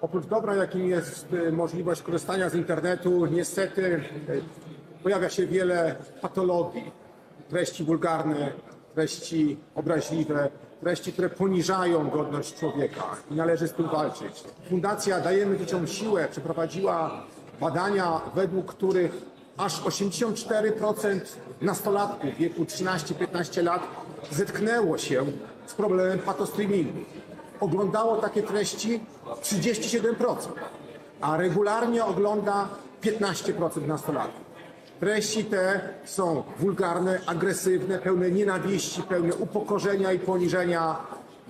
Oprócz dobra, jakim jest y, możliwość korzystania z internetu, niestety y, pojawia się wiele patologii, treści wulgarne, treści obraźliwe, treści, które poniżają godność człowieka i należy z tym walczyć. Fundacja Dajemy Dzieciom Siłę przeprowadziła badania, według których aż 84% nastolatków w wieku 13-15 lat zetknęło się z problemem patostreamingu. Oglądało takie treści 37%, a regularnie ogląda 15% nastolatków. Treści te są wulgarne, agresywne, pełne nienawiści, pełne upokorzenia i poniżenia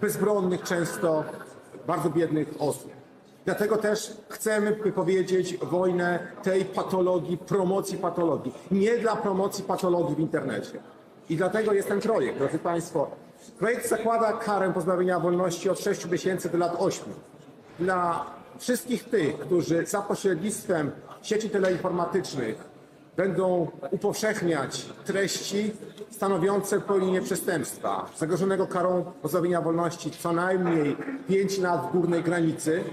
bezbronnych, często bardzo biednych osób. Dlatego też chcemy wypowiedzieć wojnę tej patologii, promocji patologii. Nie dla promocji patologii w internecie. I dlatego jest ten projekt, drodzy Państwo. Projekt zakłada karę pozbawienia wolności od 6 miesięcy do lat 8. Dla wszystkich tych, którzy za pośrednictwem sieci teleinformatycznych będą upowszechniać treści stanowiące pełnienie przestępstwa, zagrożonego karą pozbawienia wolności co najmniej 5 lat w górnej granicy.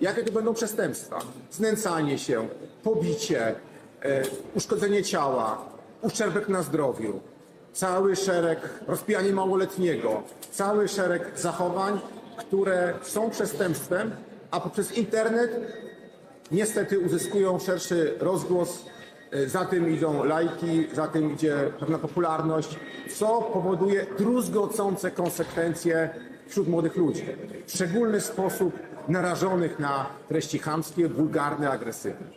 Jakie to będą przestępstwa? Znęcanie się, pobicie, e, uszkodzenie ciała, uszczerbek na zdrowiu, cały szereg, rozpijanie małoletniego, cały szereg zachowań, które są przestępstwem, a poprzez internet niestety uzyskują szerszy rozgłos, e, za tym idą lajki, za tym idzie pewna popularność, co powoduje druzgocące konsekwencje wśród młodych ludzi. W szczególny sposób narażonych na treści chamskie, wulgarne, agresywne.